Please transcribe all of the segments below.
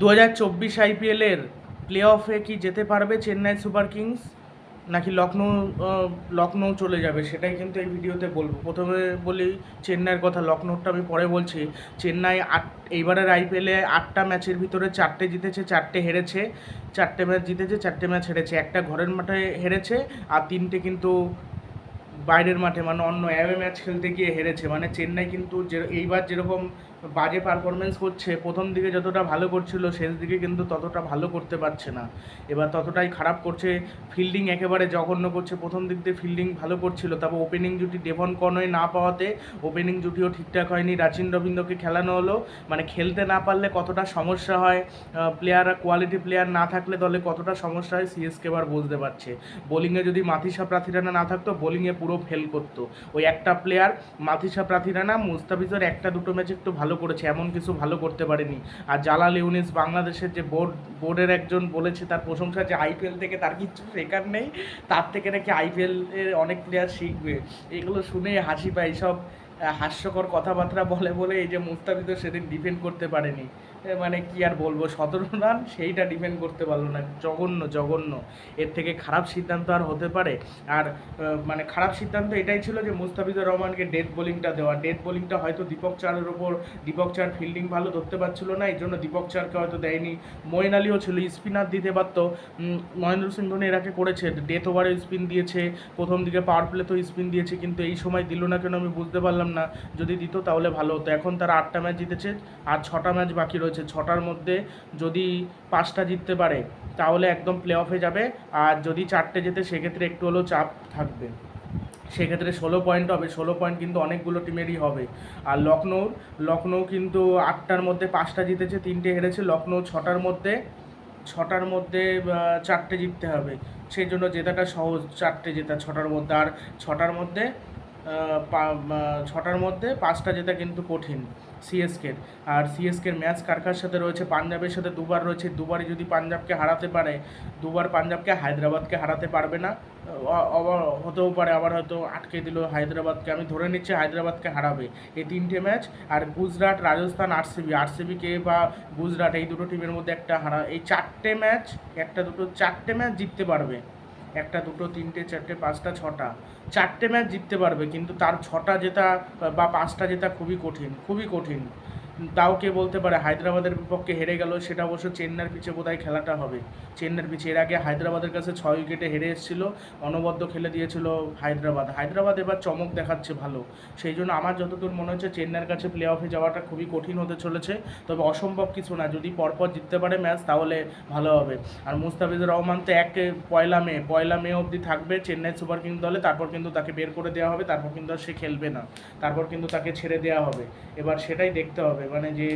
দু হাজার চব্বিশ আইপিএলের প্লে অফে কি যেতে পারবে চেন্নাই সুপার কিংস? নাকি লখনৌ লখনৌ চলে যাবে? সেটাই কিন্তু এই ভিডিওতে বলব। প্রথমে বলি চেন্নাইয়ের কথা লখনৌটা আমি পরে বলছি। চেন্নাই আট, এইবারের আইপিএলে আটটা ম্যাচের ভিতরে চারটে জিতেছে, চারটে হেরেছে। চারটে ম্যাচ জিতেছে, চারটে ম্যাচ হেরেছে। একটা ঘরের মাঠে হেরেছে, আর তিনটে কিন্তু বাইরের মাঠে মানে অন্য অ্যাওয়ে ম্যাচ খেলতে গিয়ে হেরেছে। মানে চেন্নাই কিন্তু যে, এইবার যেরকম বাজে পারফরমেন্স করছে, প্রথম দিকে যতটা ভালো করছিল, শেষ দিকে কিন্তু ততটা ভালো করতে পারছে না। এবার ততটাই খারাপ করছে ফিল্ডিং একেবারে জঘন্য করছে, প্রথম দিক দিয়ে ফিল্ডিং ভালো করছিল, তারপর ওপেনিং জুটি ডেভন কনয় না পাওয়াতে ওপেনিং জুটিও ঠিকঠাক হয়নি, রাচিন রবীন্দ্রকে খেলানো হলো মানে খেলতে না পারলে কতটা সমস্যা হয় প্লেয়ার কোয়ালিটি প্লেয়ার না থাকলে দলে কতটা সমস্যা হয় সিএসকে এবার বুঝতে পারছে। বোলিংয়ে যদি মাথিসা প্রার্থীরানা না থাকতো বোলিংয়ে পুরো ফেল করতো। ওই একটা প্লেয়ার মাথিসা প্রার্থীরানা, মুস্তাফিজের একটা দুটো ম্যাচ একটু ভালো করেছে, এমন কিছু ভালো করতে পারেনি। আর জালাল ইউনিস বাংলাদেশের যে বোর্ড বোর্ডের একজন বলেছে, তার প্রশংসা যে আইপিএল থেকে তার কিছু শেখার নেই, তার থেকে নাকি আইপিএল এর অনেক প্লেয়ার শিখবে। এগুলো শুনে হাসি পায় সব হাস্যকর কথাবার্তা বলে বলে এই যে মুস্তাফিজও সেদিন ডিফেন্ড করতে পারেনি। মানে কি আর বলব? সতেরো রান, সেইটা ডিফেন্ড করতে পারল না। জঘন্য জঘন্য। এর থেকে খারাপ সিদ্ধান্ত আর হতে পারে। আর মানে খারাপ সিদ্ধান্ত এটাই ছিল যে মুস্তাফিজুর রহমানকে ডেথ বোলিংটা দেওয়া। ডেথ বোলিংটা হয়তো দীপক চারের ওপর, দীপক চার ফিল্ডিং ভালো ধরতে পারছিল না, এই জন্য দীপক চারকে হয়তো দেয়নি। মইন আলীও ছিল, স্পিনার দিতে পারতো। মহেন্দ্র সিং ধোনি এর আগে করেছে। ডেথ ওভারে স্পিন দিয়েছে। প্রথম দিকে পাওয়ার প্লে তো স্পিন দিয়েছে, কিন্তু এই সময় দিল না কেন আমি বুঝতে পারলাম না। যদি দিত তাহলে ভালো হতো। এখন তারা আটটা ম্যাচ জিতেছে, আর ছটা ম্যাচ বাকি রয়েছে। ছটার মধ্যে যদি পাঁচটা জিততে পারে, তাহলে একদম প্লে অফে যাবে। আর যদি চারটে জেতে, সেক্ষেত্রে একটু হলেও চাপ থাকবে। সেক্ষেত্রে ষোলো পয়েন্ট হবে। ষোলো পয়েন্ট কিন্তু অনেকগুলো টিমেরই হবে। আর লখনৌর, লখনৌ কিন্তু আটটার মধ্যে পাঁচটা জিতেছে, তিনটে হেরেছে। লখনৌ ছটার মধ্যে ছটার মধ্যে চারটে জিততে হবে। সেই জন্য জেতাটা সহজ, চারটে জেতা ছটার মধ্যে। আর ছটার মধ্যে ছটার মধ্যে পাঁচটা জেতা কিন্তু কঠিন। সিএসকের আর সিএসকের ম্যাচ কার কার সাথে রয়েছে? পাঞ্জাবের সাথে দুবার রয়েছে। দুবারই যদি পাঞ্জাবকে হারাতে পারে, দুবার পাঞ্জাবকে হায়দ্রাবাদকে হারাতে পারবে না। আবার হতেও পারে, আবার হয়তো আটকে দিল হায়দ্রাবাদকে। আমি ধরে নিচ্ছি হায়দ্রাবাদকে হারাবে। এই তিনটে ম্যাচ আর গুজরাট, রাজস্থান আরসিবি আরসিবিকে বা গুজরাট, এই দুটো টিমের মধ্যে একটা হারা, এই চারটে ম্যাচ একটা দুটো, চারটে ম্যাচ জিততে পারবে। একটা, দুটো, তিনটে, চারটে, পাঁচটা, ছটা। চারটে ম্যাচ জিততে পারবে, কিন্তু তার ছটা জেতা বা পাঁচটা জেতা খুবই কঠিন খুবই কঠিন। তাও কে বলতে পারে হায়দ্রাবাদের বিপক্ষে হেরে গেল, সেটা অবশ্য চেন্নাইয়ের পিছে বোধহয় খেলাটা হবে। চেন্নাইয়ের পিছে, এর আগে হায়দ্রাবাদের কাছে ছয় উইকেটে হেরে এসেছিল, অনবদ্য খেলে দিয়েছিল হায়দ্রাবাদ। হায়দ্রাবাদ এবার চমক দেখাচ্ছে ভালো। সেই জন্য আমার যতদূর মনে হচ্ছে, চেন্নাইয়ের কাছে প্লে অফে যাওয়াটা খুবই কঠিন হতে চলেছে। তবে অসম্ভব কিছু না, যদি পরপর জিততে পারে ম্যাচ, তাহলে ভালো হবে। আর মুস্তাফিজুর রহমান তো এক পয়লা মে পয়লা মে অবধি থাকবে চেন্নাই সুপার কিংস দলে, তারপর কিন্তু তাকে বের করে দেওয়া হবে, তারপর কিন্তু সে খেলবে না। তারপর কিন্তু তাকে ছেড়ে দেওয়া হবে। এবার সেটাই দেখতে হবে। মানে যে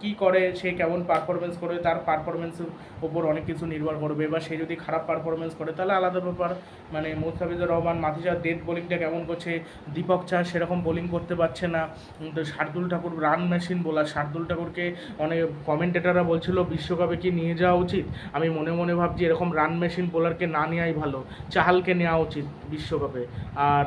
কি করে, সে কেমন পারফরমেন্স করে তার পারফরমেন্সের ওপর অনেক কিছু নির্ভর করবে বা সে যদি খারাপ পারফরমেন্স করে, তাহলে আলাদা ব্যাপার। মানে মুস্তাফিজুর রহমান মাথিজা ডেথ বোলিংটা কেমন করছে, দীপক চা সেরকম বোলিং করতে পারছে না। তো Shardul Thakur run machine bowler Shardul ঠাকুরকে অনেক কমেন্টেটাররা বলছিল, বিশ্বকাপে কি নিয়ে যাওয়া উচিত? আমি মনে মনে ভাবছি, এরকম রান মেশিন বোলারকে না নেওয়াই ভালো, চাহালকে নেওয়া উচিত বিশ্বকাপে। আর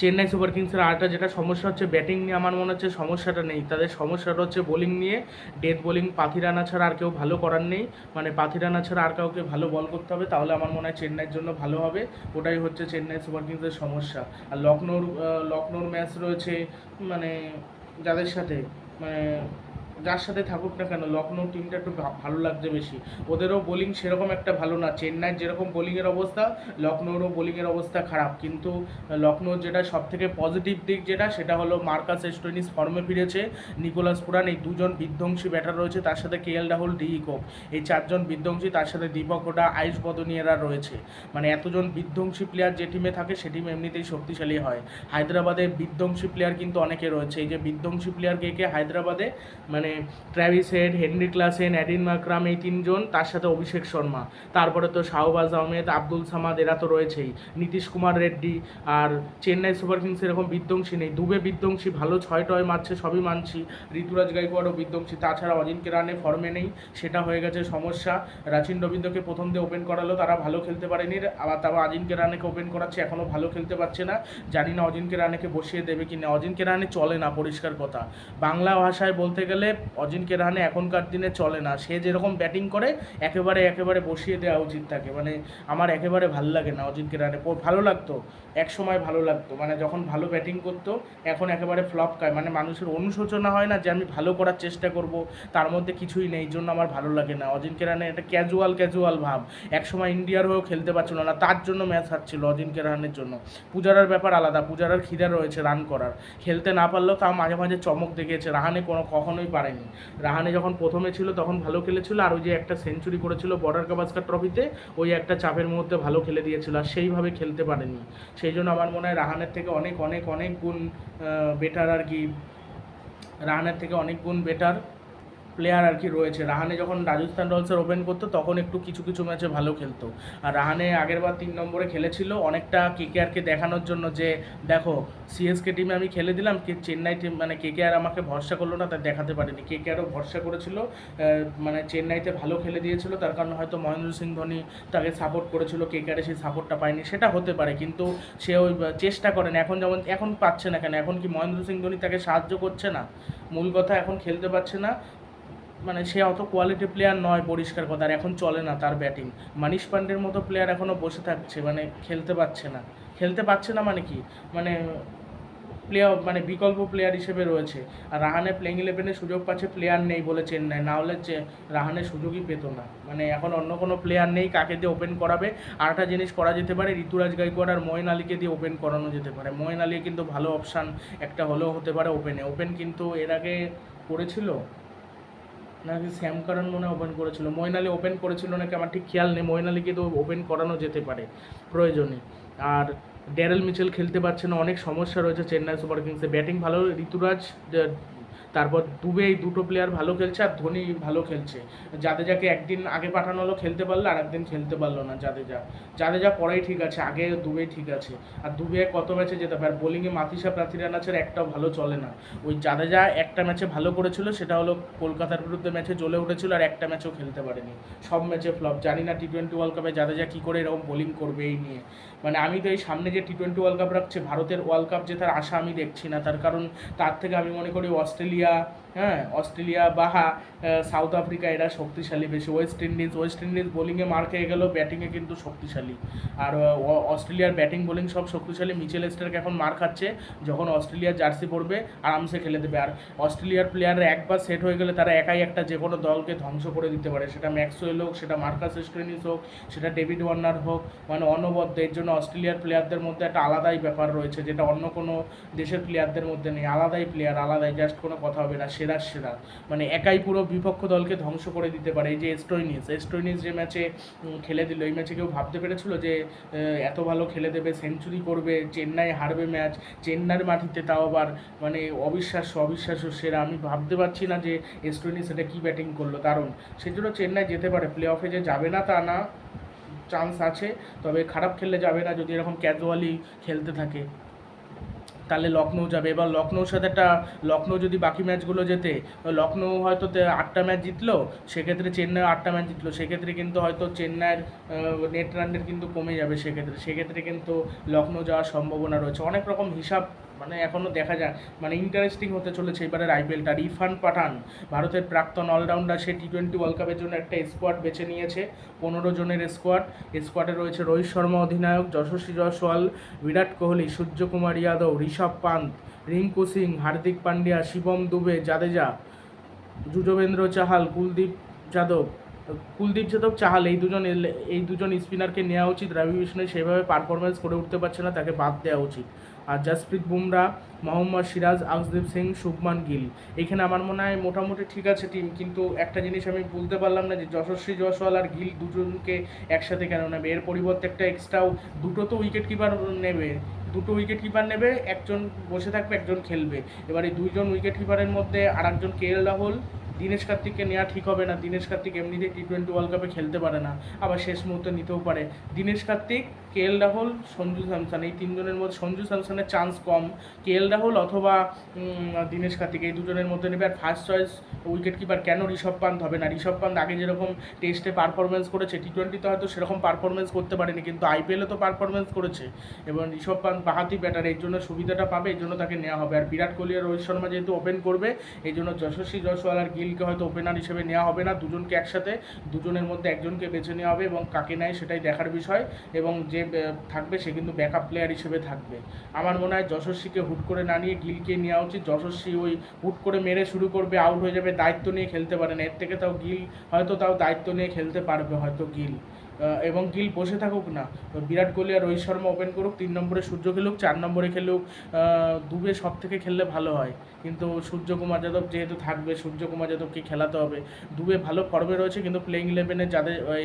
চেন্নাই সুপার কিংসের আরেকটা যেটা সমস্যা হচ্ছে ব্যাটিং নিয়ে আমার মনে হচ্ছে সমস্যাটা নেই। তাদের সমস্যাটা হচ্ছে বোলিং নিয়ে। ডেথ বোলিং পাথিরানা ছাড়া আর কেউ ভালো করার নেই। মানে পাথিরানা ছাড়া আর কাউকে ভালো বল করতে হবে, তাহলে আমার মনে হয় চেন্নাইয়ের জন্য ভালো হবে। ওটাই হচ্ছে চেন্নাই সুপার কিংসের সমস্যা। আর লখনৌর লখনৌর ম্যাচ রয়েছে মানে যাদের সাথে মানে যার সাথে থাকুক না কেন লখনৌ টিমটা একটু ভালো লাগছে বেশি। ওদেরও বোলিং সেরকম একটা ভালো না। চেন্নাইয়ের যেরকম বোলিংয়ের অবস্থা লখনৌরও বোলিংয়ের অবস্থা খারাপ। কিন্তু লখনৌ যেটা সব থেকে পজিটিভ দিক যেটা, সেটা হলো মার্কাস এস্টোনিস ফর্মে ফিরেছে। নিকোলাস পুরান, এই দুজন বিধ্বংসী ব্যাটার রয়েছে। তার সাথে কে এল রাহুল ডি ইকক এই চারজন বিধ্বংসী, তার সাথে দীপক হোডা, আয়ুষ বদনিয়ারা রয়েছে। মানে এতজন বিধ্বংসী প্লেয়ার যে টিমে থাকে, সে টিম এমনিতেই শক্তিশালী হয়। হায়দ্রাবাদে বিধ্বংসী প্লেয়ার কিন্তু অনেকে রয়েছে। এই যে বিধ্বংসী প্লেয়ার কে কে হায়দ্রাবাদে মানে Travis Head Henry Klaasen Aiden Markram এই তিনজন, তার সাথে অভিষেক শর্মা। তারপরে তো শাহবাজ আহমেদ, আব্দুল সামাদ, এরা তো রয়েছেই। নীতিশ কুমার রেড্ডি আর চেন্নাই সুপার কিংস এরকম বিধ্বংসী নেই। দুবে বিধ্বংসী, ভালো ছয় টয় মারছে, সবই মানছি। ঋতুরাজ গাইকোয়াড়ও বিধ্বংসী। তাছাড়া অজিনকে রানে ফর্মে নেই, সেটা হয়ে গেছে সমস্যা। রাচিন রবীন্দ্রকে প্রথম দিয়ে ওপেন করালো, তারা ভালো খেলতে পারেনি। আবার তারপর অজিনকে রানেকে ওপেন করাচ্ছে এখনও ভালো খেলতে পারছে না। জানি না অজিনকে রানেকে বসিয়ে দেবে কি না অজিনকে রানে চলে না, পরিষ্কার কথা। বাংলা ভাষায় বলতে গেলে অজিনকে রাহানে এখনকার দিনে চলে না। সে যেরকম ব্যাটিং করে, একেবারে একেবারে বসিয়ে দেওয়া উচিত তাকে। মানে আমার একেবারে ভালো লাগে না অজিনকে রাহানে ভালো লাগতো, এক সময় ভালো লাগতো। মানে যখন ভালো ব্যাটিং করতো, এখন একেবারে ফ্লপ খায়। মানে মানুষের অনুশোচনা হয় না যে আমি ভালো করার চেষ্টা করব, তার মধ্যে কিছুই নেই, এই জন্য আমার ভালো লাগে না। অজিনকে রাহানে একটা ক্যাজুয়াল ক্যাজুয়াল ভাব। এক সময় ইন্ডিয়ার হয়েও খেলতে পারছিল না, তার জন্য ম্যাচ হারছিল অজিনকে রাহানের জন্য। পূজারার ব্যাপার আলাদা, পূজারার খিদা রয়েছে রান করার। খেলতে না পারলেও তা মাঝে মাঝে চমক দেখিয়েছে। রাহানে কোনো, কখনোই পারেনি। রাহানে যখন প্রথমে ছিল তখন ভালো খেলেছিল আর ওই যে একটা সেঞ্চুরি করেছিল বর্ডার গাভাস্কার ট্রফিতে ওই একটা চাপের মধ্যে ভালো খেলে দিয়েছিল আর সেইভাবে খেলতে পারেনি। সেই জন্য আমার মনে হয় রাহানের থেকে অনেক অনেক অনেক গুণ বেটার আর কি। রাহানের থেকে অনেক গুণ বেটার প্লেয়ার আর কি রয়েছে। রাহানে যখন রাজস্থান রয়্যালসের ওপেন করতো, তখন একটু কিছু কিছু ম্যাচে ভালো খেলতো। আর রাহানে আগের বার তিন নম্বরে খেলেছিল। অনেকটা কে কেকেআরকে দেখানোর জন্য যে, দেখো সিএসকে টিমে আমি খেলে দিলাম, কে চেন্নাই টিম মানে কেকেআর আমাকে ভরসা করল না, তাই দেখাতে পারিনি। কেকেআরও ভরসা করেছিল মানে চেন্নাইতে ভালো খেলে দিয়েছিল। তার কারণে হয়তো মহেন্দ্র সিং ধোনি তাকে সাপোর্ট করেছিল। কেকেআরে সেই সাপোর্টটা পায়নি। সেটা হতে পারে, কিন্তু সে ওই চেষ্টা করেন। এখন যেমন, এখন পাচ্ছে না কেন? এখন কি মহেন্দ্র সিং ধোনি তাকে সাহায্য করছে না? মূল কথা এখন খেলতে পারছে না। মানে সে অত কোয়ালিটি প্লেয়ার নয় পরিষ্কার কথা, আর এখন চলে না তার ব্যাটিং মানিশ পান্ডের মতো প্লেয়ার এখনও বসে থাকছে মানে খেলতে পারছে না। খেলতে পারছে না মানে কি? মানে প্লেয়ার মানে বিকল্প প্লেয়ার হিসেবে রয়েছে। আর রাহানে প্লেইং ইলেভেনে সুযোগ পাচ্ছে প্লেয়ার নেই বলে চেন্নাই, না হলে যে রাহানে সুযোগই পেত না। মানে এখন অন্য কোনো প্লেয়ার নেই কাকে দিয়ে ওপেন করাবে? আর একটা জিনিস করা যেতে পারে, ঋতুরাজ গাইকোয়াড় আর ময়েন আলীকে দিয়ে ওপেন করানো যেতে পারে। ময়েন আলী কিন্তু ভালো অপশান একটা হলেও হতে পারে ওপেনে ওপেন কিন্তু এর আগে করেছিল? নাকি শ্যাম কারণ মনে ওপেন করেছিল? মইন আলী ওপেন করেছিল নাকি? আমার ঠিক খেয়াল নেই। মইন আলীকে তো ওপেন করানো যেতে পারে, প্রয়োজনে। আর ড্যারেল মিচেল খেলতে পারছে না, অনেক সমস্যা রয়েছে চেন্নাই সুপার কিংসে। ব্যাটিং ভালো, ঋতুরাজ তারপর দুবে এই দুটো প্লেয়ার ভালো খেলছে আর ধোনি ভালো খেলছে। জাদেজাকে একদিন আগে পাঠানো হলো, খেলতে পারল, আর একদিন খেলতে পারল না জাদেজা। জাদেজা পরেই ঠিক আছে, আগে দুবেই ঠিক আছে। আর দুবে কত ম্যাচে যেতে পারে? বোলিংয়ে মাতিসা প্রার্থীরা নাচের একটাও ভালো চলে না। ওই জাদেজা একটা ম্যাচে ভালো করেছিল, সেটা হলো কলকাতার বিরুদ্ধে ম্যাচে জ্বলে উঠেছিল আর একটা ম্যাচও খেলতে পারেনি। সব ম্যাচে ফ্লপ জানি না টি টোয়েন্টি ওয়ার্ল্ড কাপে জাদেজা কী করে এরকম বোলিং করবে এই নিয়ে। মানে আমি তো এই সামনে যে টি টোয়েন্টি ওয়ার্ল্ড কাপ রাখছে, ভারতের ওয়ার্ল্ড কাপ জেতার আশা আমি দেখছি না। তার কারণ তার থেকে আমি মনে করি অস্ট্রেলিয়া criar হ্যাঁ অস্ট্রেলিয়া বা সাউথ আফ্রিকা এরা শক্তিশালী বেশি। ওয়েস্ট ইন্ডিজ ওয়েস্ট ইন্ডিজ বোলিংয়ে মার খেয়ে গেলেও ব্যাটিংয়ে কিন্তু শক্তিশালী। আর অস্ট্রেলিয়ার ব্যাটিং বোলিং সব শক্তিশালী। মিচেল স্টার্ক এখন মার খাচ্ছে, যখন অস্ট্রেলিয়ার জার্সি পড়বে আরামসে খেলে দেবে। আর অস্ট্রেলিয়ার প্লেয়াররা একবার সেট হয়ে গেলে তারা একাই একটা যে কোনো দলকে ধ্বংস করে দিতে পারে। সেটা ম্যাক্সওয়েল হোক, সেটা মার্কাস স্ট্রেনিস হোক, সেটা ডেভিড ওয়ার্নার হোক মানে অনবদ্য। এর জন্য অস্ট্রেলিয়ার প্লেয়ারদের মধ্যে একটা আলাদাই ব্যাপার রয়েছে, যেটা অন্য কোনো দেশের প্লেয়ারদের মধ্যে নেই। আলাদাই প্লেয়ার আলাদাই জাস্ট কোনো কথা হবে না। সেরা সেরা। মানে একাই পুরো বিপক্ষ দলকে ধ্বংস করে দিতে পারে। এই যে এস্টোইনিস এস্টোইনিস যে ম্যাচে খেলে দিল, এই ম্যাচে কেউ ভাবতে পেরেছিল যে এত ভালো খেলে দেবে, সেঞ্চুরি করবে, চেন্নাই হারবে ম্যাচ, চেন্নাইয়ের মাটিতে তাও আবার মানে অবিশ্বাস্য অবিশ্বাস্য সেরা। আমি ভাবতে পারছি না যে এস্টোইনিস এটা কী ব্যাটিং করল। দারুণ। সেজন্য চেন্নাই যেতে পারে। প্লে অফে যে যাবে না তা না, চান্স আছে, তবে খারাপ খেললে যাবে না যদি এরকম ক্যাজুয়ালি খেলতে থাকে। তাহলে লখনৌ যাবে। এবার লখনৌর সাথে একটা লখনৌ যদি বাকি ম্যাচগুলো যেতে লখনৌ হয়তো আটটা ম্যাচ জিতলো, সেক্ষেত্রে চেন্নাই আটটা ম্যাচ জিতলো, সেক্ষেত্রে কিন্তু হয়তো চেন্নাইয়ের নেট রানের কিন্তু কমে যাবে, সেক্ষেত্রে সেক্ষেত্রে কিন্তু লখনৌ যাওয়ার সম্ভাবনা রয়েছে। অনেক রকম হিসাব মানে এখনও দেখা যায় মানে ইন্টারেস্টিং হতে চলেছে এবারের আইপিএলটা আর ইরফান পাঠান। ভারতের প্রাক্তন অলরাউন্ডার সে টি টোয়েন্টি ওয়ার্ল্ড কাপের জন্য একটা স্কোয়াড বেছে নিয়েছে, পনেরো জনের স্কোয়াড স্কোয়াডে রয়েছে রোহিত শর্মা অধিনায়ক, যশস্বী জয়সওয়াল, বিরাট কোহলি, সূর্যকুমার যাদব, ঋষভ পান্ত, রিঙ্কু সিং, হার্দিক পান্ডিয়া শিবম দুবে, জাদেজা, যুজবেন্দ্র চাহাল, কুলদীপ যাদব। কুলদীপ যাদব, চাহাল এই দুজন এই দুজন স্পিনারকে নেওয়া উচিত। রবি বিষ্ণু সেভাবে পারফরমেন্স করে উঠতে পারছে না, তাকে বাদ দেওয়া উচিত। আর জাসপ্রীত বুমরা, মোহাম্মদ সিরাজ আকসদীপ সিং, শুভমান গিল। এখানে আমার মনে হয় মোটামুটি ঠিক আছে টিম কিন্তু একটা জিনিস আমি বলতে পারলাম না যে যশস্বী জয়সওয়াল আর গিল দুজনকে একসাথে কেন নেবে? এর পরিবর্তে একটা এক্সট্রাও দুটো তো উইকেট কিপার নেবে। দুটো উইকেট কিপার নেবে, একজন বসে থাকবে, একজন খেলবে। এবার এই দুইজন উইকেট কিপারের মধ্যে আর একজন কে এল রাহুল দীনেশ কার্তিককে নেওয়া ঠিক হবে না। দীনেশ কার্তিক এমনিতেই টি টোয়েন্টি ওয়ার্ল্ড কাপে খেলতে পারে না, আবার শেষ মুহূর্তে নিতেও পারে। Dinesh Karthik, K L Rahul, Sanju Samson, এই তিনজনের মধ্যে সঞ্জু স্যামসনের চান্স কম। কে এল রাহুল অথবা দীনেশ কার্তিক এই দুজনের মধ্যে নেবে। আর ফার্স্ট চয়েস উইকেট কিপার কেন ঋষভ পান্ত হবে না? ঋষভ পান্ত আগে যেরকম টেস্টে পারফরমেন্স করেছে টি টোয়েন্টিতে হয়তো সেরকম পারফরমেন্স করতে পারেনি, কিন্তু আইপিএলে তো পারফরমেন্স করেছে। এবং ঋষভ পান্ত বাহাতি ব্যাটার এর জন্য সুবিধাটা পাবে এই জন্য তাকে নেওয়া হবে। আর বিরাট কোহলি আর রোহিত শর্মা যেহেতু ওপেন করবে এই জন্য যশস্বী জয়সওয়াল আর গিলকে হয়তো ওপেনার হিসেবে নেওয়া হবে না, দুজনকে একসাথে, দুজনের মধ্যে একজনকে বেছে নেওয়া হবে এবং কাকে নেয় সেটাই দেখার বিষয় এবং যে থাকবে সে কিন্তু ব্যাকআপ প্লেয়ার হিসেবে থাকবে। আমার মনে হয় যশস্বীকে হুট করে না নিয়ে গিলকে নেওয়া উচিত। যশস্বী ওই হুট করে মেরে শুরু করবে আউট হয়ে যাবে, দায়িত্ব নিয়ে খেলতে পারে না। এর থেকে তাও গিল, হয়তো তাও দায়িত্ব নিয়ে খেলতে পারবে হয়তো গিল। এবং গিল বসে থাকুক না। বিরাট কোহলি আর রোহিত শর্মা ওপেন করুক, তিন নম্বরে সূর্য খেলুক, চার নম্বরে খেলুক দুবে সব থেকে খেললে ভালো হয়। কিন্তু সূর্যকুমার যাদব যেহেতু থাকবে সূর্যকুমার যাদবকে খেলাতে হবে। দুবে ভালো ফর্মে রয়েছে, কিন্তু প্লেইং ইলেভেনে যাদের ওই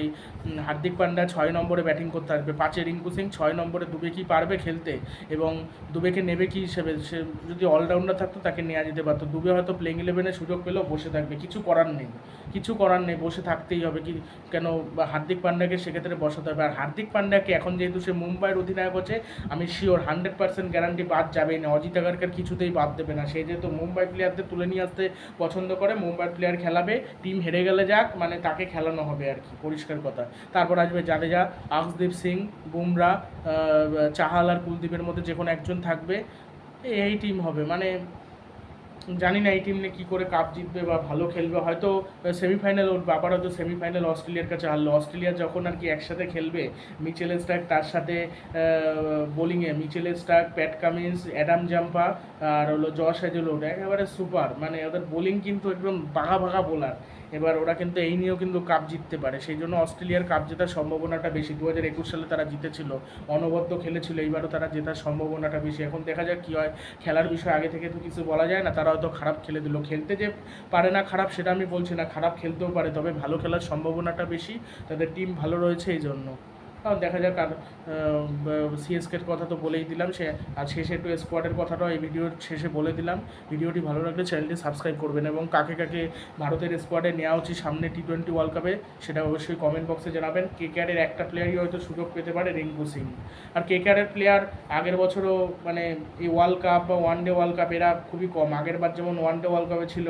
হার্দিক পান্ডা ছয় নম্বরে ব্যাটিং করতে আসবে। পাঁচে রিঙ্কু সিং ছয় নম্বরে দুবে কি পারবে খেলতে? এবং দুবেকে নেবে কি হিসেবে? সে যদি অলরাউন্ডার থাকতো তাকে নেওয়া যেতে পারতো। দুবে হয়তো প্লেইং ইলেভেনে সুযোগ পেলেও বসে থাকবে। কিছু করার নেই। কিছু করার নেই, বসে থাকতেই হবে। কি, কেন হার্দিক পান্ডাকে সেক্ষেত্রে বসাতে হবে। আর হার্দিক পান্ডাকে এখন যেহেতু সে মুম্বাইয়ের অধিনায়ক হচ্ছে, আমি শিওর হান্ড্রেড পার্সেন্ট গ্যারান্টি বাদ যাবেই না। অজিত আগারকার কিছুতেই বাদ দেবে না। সে যেহেতু মুম্বাই প্লেয়ারদের তুলে নিয়ে আসতে পছন্দ করে, মুম্বাই প্লেয়ার খেলাবে টিম হেরে গেলে যাক মানে তাকে খেলানো হবে আর কি, পরিষ্কার কথা। তারপর আসবে জাদেজা আকসদীপ সিং, বুমরা চাহাল আর কুলদীপের মধ্যে যে কোনো একজন থাকবে, এই টিম হবে। মানে জানি না এই টিম নিয়ে কী করে কাপ জিতবে বা ভালো খেলবে। হয়তো সেমিফাইনাল উঠবে আবার হয়তো সেমিফাইনাল অস্ট্রেলিয়ার কাছে হারলো। অস্ট্রেলিয়া যখন আর কি একসাথে খেলবে, মিচেল স্টার্ক তার সাথে বোলিংয়ে Mitchell Starc, Pat Cummins, Adam Zampa আর হলো জশ হ্যাজেলোড একেবারে সুপার মানে ওদের বোলিং কিন্তু একদম বাঘা বাঘা বোলার এবার ওরা কিন্তু এই নিয়েও কিন্তু কাপ জিততে পারে। সেই জন্য অস্ট্রেলিয়ার কাপ জেতার সম্ভাবনাটা বেশি। দু হাজার একুশ সালে তারা জিতেছিল, অনবদ্য খেলেছিল, এইবারও তারা জেতার সম্ভাবনাটা বেশি। এখন দেখা যাক কী হয়। খেলার বিষয়ে আগে থেকে তো কিছু বলা যায় না, তারা হয়তো খারাপ খেলে দিল। খেলতে যে পারে না খারাপ সেটা আমি বলছি না, খারাপ খেলতেও পারে, তবে ভালো খেলার সম্ভাবনাটা বেশি। তাদের টিম ভালো রয়েছে এই জন্য। আর দেখা যাক আর সিএসকের কথা তো বলেই দিলাম, সে আর শেষে একটু স্কোয়াডের কথাটাও এই ভিডিওর শেষে বলে দিলাম। ভিডিওটি ভালো লাগলে চ্যানেলটি সাবস্ক্রাইব করবেন এবং কাকে কাকে ভারতের স্কোয়াডে নেওয়া উচিত সামনে টি টোয়েন্টি ওয়ার্ল্ড কাপে সেটা অবশ্যই কমেন্ট বক্সে জানাবেন। কে কেয়ারের একটা প্লেয়ারই হয়তো সুযোগ পেতে পারে রিঙ্কু সিং। আর কে কেয়ারের প্লেয়ার আগের বছরও মানে এই ওয়ার্ল্ড কাপ বা ওয়ান ডে ওয়ার্ল্ড কাপ এরা খুবই কম। আগের বার যেমন ওয়ান ডে ওয়ার্ল্ড কাপে ছিল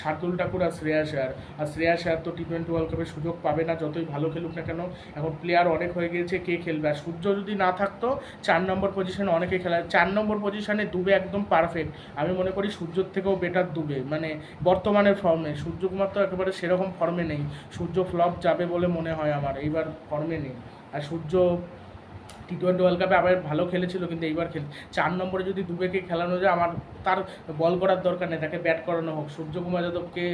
শার্দুল ঠাকুর আর শ্রেয়া আয়ার আর শ্রেয়া শেয়ার তো টি টোয়েন্টি ওয়ার্ল্ড কাপে সুযোগ পাবে না, যতই ভালো খেলুক না কেন। এখন প্লেয়ার অনেক হয়ে গিয়েছে, কে খেলবে? আর সূর্য যদি না থাকতো, চার নম্বর পজিশনে অনেকে খেলা চার নম্বর পজিশনে দুবে একদম পারফেক্ট আমি মনে করি সূর্যর থেকেও বেটার দুবে। মানে বর্তমানের ফর্মে সূর্যকুমার তো একেবারে সেরকম ফর্মে নেই। সূর্য ফ্লপ যাবে বলে মনে হয় আমার। এইবার ফর্মে নেই। আর সূর্য টি টোয়েন্টি ওয়ার্ল্ড কাপে আবার ভালো খেলেছিল, কিন্তু এইবার খেল চার নম্বরে যদি দুবেকে খেলানো যায়, আমার তার বল করার দরকার নেই। তাকে ব্যাট করানো হোক। সূর্যকুমার যাদবকে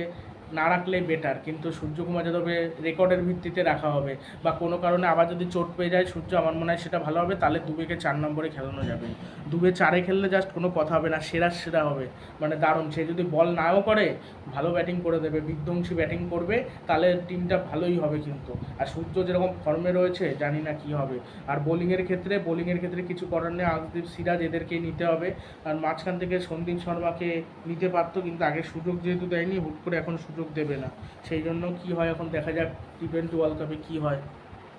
না রাখলেই বেটার কিন্তু সূর্যকুমার যাদবের রেকর্ডের ভিত্তিতে রাখা হবে বা কোনো কারণে আবার যদি চোট পেয়ে যায়, সূর্য আমার মনে হয় সেটা ভালো হবে, তাহলে দুবেকে চার নম্বরে খেলানো যাবে। দুবে চারে খেললে জাস্ট কোনো কথা হবে না, সেরা সেরা হবে। মানে দারুণ, সে যদি বল নাও করে, ভালো ব্যাটিং করে দেবে, বিধ্বংসী ব্যাটিং করবে, তাহলে টিমটা ভালোই হবে কিন্তু। আর সূর্য যেরকম ফর্মে রয়েছে, জানি না কি হবে। আর বোলিংয়ের ক্ষেত্রে বোলিংয়ের ক্ষেত্রে কিছু করার নেই আকদীপ সিরাজ এদেরকেই নিতে হবে। আর মাঝখান থেকে সন্দীপ শর্মাকে নিতে পারতো, কিন্তু আগে সুযোগ যেহেতু দেয়নি, হুট করে এখন সুযোগ দেবে না। সেই জন্য কী হয় এখন দেখা যাক টি টোয়েন্টি ওয়ার্ল্ড কাপে কী হয়।